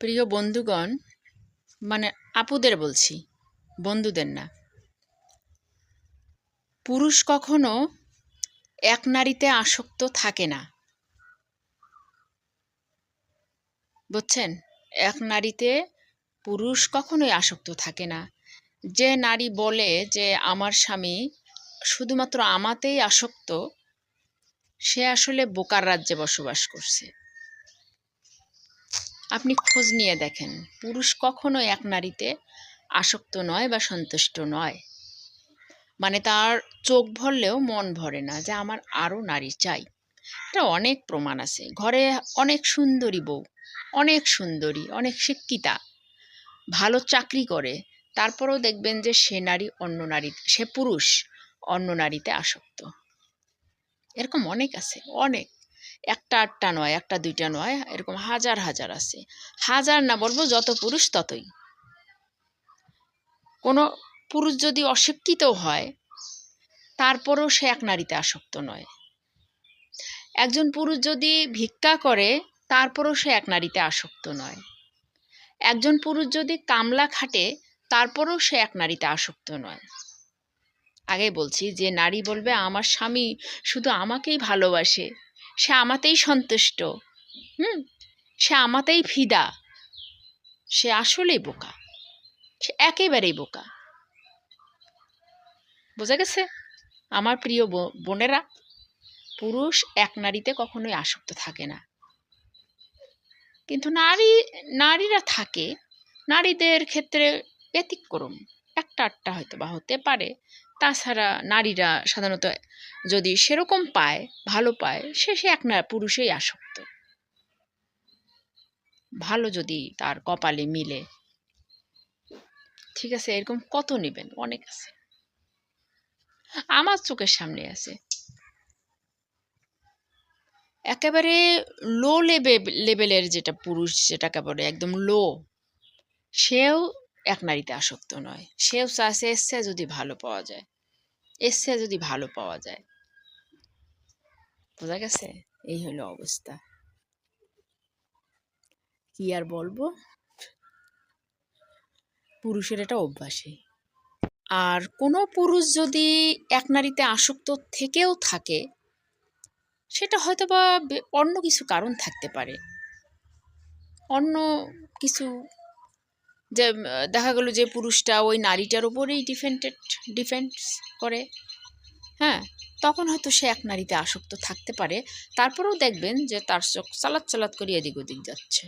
প্রিয় বন্ধুগণ মানে আপুদের বলছি, বন্ধুদের না। পুরুষ কখনো এক নারীতে আসক্ত থাকে না। বুঝছেন? এক নারীতে পুরুষ কখনোই আসক্ত থাকে না। যে নারী বলে যে আমার স্বামী শুধুমাত্র আমাতেই আসক্ত, সে আসলে বোকার রাজ্যে বসবাস করছে। আপনি খোঁজ নিয়ে দেখেন। পুরুষ কখনো এক নারীতে আসক্ত নয় বা সন্তুষ্ট নয়। মানে তার চোখ ভরলেও মন ভরে না যে আমার আরও নারী চাই। এটা অনেক প্রমাণ আছে। ঘরে অনেক সুন্দরী বউ, অনেক সুন্দরী, অনেক শিক্ষিতা। ভালো চাকরি করে। তারপরেও দেখবেন যে সে নারী অন্য নারী, সে পুরুষ অন্য নারীতে আসক্ত। এরকম অনেক আছে, অনেক। একটা আটটা নয়, একটা দুইটা নয়, এরকম হাজার হাজার আছে। হাজার না বলব যত পুরুষ ততই। কোনো পুরুষ যদি অশিক্ষিত হয়, তারপরেও সে এক নারীতে আসক্ত নয়। একজন পুরুষ যদি ভিক্ষা করে, তারপরেও সে এক নারীতে আসক্ত নয়। একজন পুরুষ যদি কামলা খাটে, তারপরেও সে এক নারীতে আসক্ত নয়। আগে বলছি, যে নারী বলবে, আমার স্বামী শুধু আমাকেই ভালোবাসে। সে আমাতেই সন্তুষ্ট। হুম? সে আমাতেই ফিদা। সে আসলেই বোকা। সে একেবারেই বোকা। বোঝা গেছে? আমার প্রিয় বোনেরা, পুরুষ এক নারীতে কখনোই আসক্ত থাকে না। কিন্তু নারী, নারীরা থাকে। নারীদের ক্ষেত্রে ব্যতিক্রম। একটা আটটা হয়তো বা হতে পারে। তাছাড়া নারীরা সাধারণত যদি সেরকম পায়, ভালো পায়, সে সে এক না পুরুষেই আসক্ত। ভালো যদি তার কপালে মিলে। ঠিক আছে, এরকম কত নেবেন? অনেক আছে। আমার চোখের সামনে আছে। একেবারে লো লেভেলের যেটা পুরুষ যেটাকে বলে, একদম লো সেও এক নারীতে আসক্ত নয়। সেও চাষে এসছে যদি ভালো পাওয়া যায়। এসছে যদি ভালো পাওয়া যায়। বোঝা গেছে? এই হলো অবস্থা। কি আর বলব? পুরুষের এটা অভ্যাসই। আর কোনো পুরুষ যদি এক নারীতে আসক্ত থেকেও থাকে, সেটা হয়তো বা, অন্য কিছু কারণ থাকতে পারে। অন্য কিছু যে দেখা গেলো যে পুরুষটা ওই নারীটার ওপরেই ডিফেন্ডেড ডিফেন্স করে। হ্যাঁ তখন হয়তো সে এক নারীতে আসক্ত থাকতে পারে। তারপরেও দেখবেন যে তার চোখ চালাত চালাত করে এদিক ওদিক যাচ্ছে।